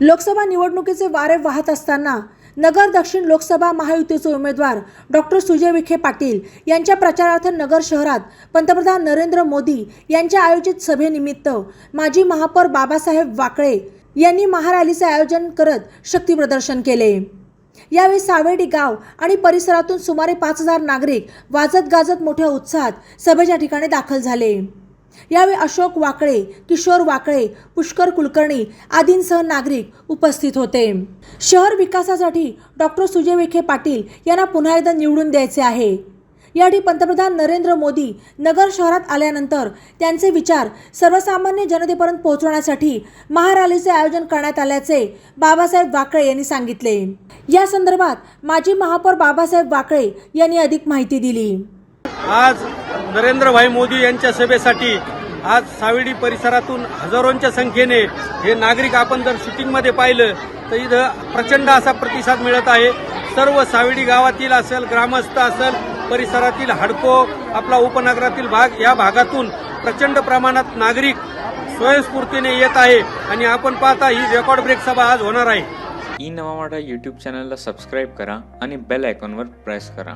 लोकसभा निवडणुकीचे वारे वाहत असताना नगर दक्षिण लोकसभा महायुतीचे उमेदवार डॉक्टर सुजय विखे पाटील यांच्या प्रचारार्थ नगर शहरात पंतप्रधान नरेंद्र मोदी यांच्या आयोजित सभेनिमित्त माजी महापौर बाबासाहेब वाकळे यांनी महारॅलीचे आयोजन करत शक्तीप्रदर्शन केले. यावेळी सावेडी गाव आणि परिसरातून सुमारे पाच हजार नागरिक वाजत गाजत मोठ्या उत्साहात सभेच्या ठिकाणी दाखल झाले. यावेळी अशोक वाकळे किशोर वाकळे पुष्कर कुलकर्णी आदींसह नागरिक उपस्थित होते. शहर विकासासाठी डॉक्टर सुजय विखे पाटील यांना पुन्हा एकदा निवडून द्यायचे आहे. यासाठी पंतप्रधान नरेंद्र मोदी नगर शहरात आल्यानंतर त्यांचे विचार सर्वसामान्य जनतेपर्यंत पोहोचवण्यासाठी महारॅलीचे आयोजन करण्यात आल्याचे बाबासाहेब वाकळे यांनी सांगितले. या संदर्भात माजी महापौर बाबासाहेब वाकळे यांनी अधिक माहिती दिली. आज नरेंद्रभाई मोदी यांच्या सभेसाठी आज सावेडी परिसरातून हजारोंच्या संख्येने हे नागरिक आपण जर शूटिंगमध्ये पाहिलं तर इथं प्रचंड असा प्रतिसाद मिळत आहे. सर्व सावेडी गावातील असेल ग्रामस्थ असेल परिसरातील हडको आपला उपनगरातील भाग या भागातून प्रचंड प्रमाणात नागरिक स्वयंस्फूर्तीने येत आहे. आणि आपण पाहता ही रेकॉर्ड ब्रेक सभा आज होणार आहे. ई नवा यूट्यूब चॅनलला सबस्क्राईब करा आणि बेल आयकॉनवर प्रेस करा.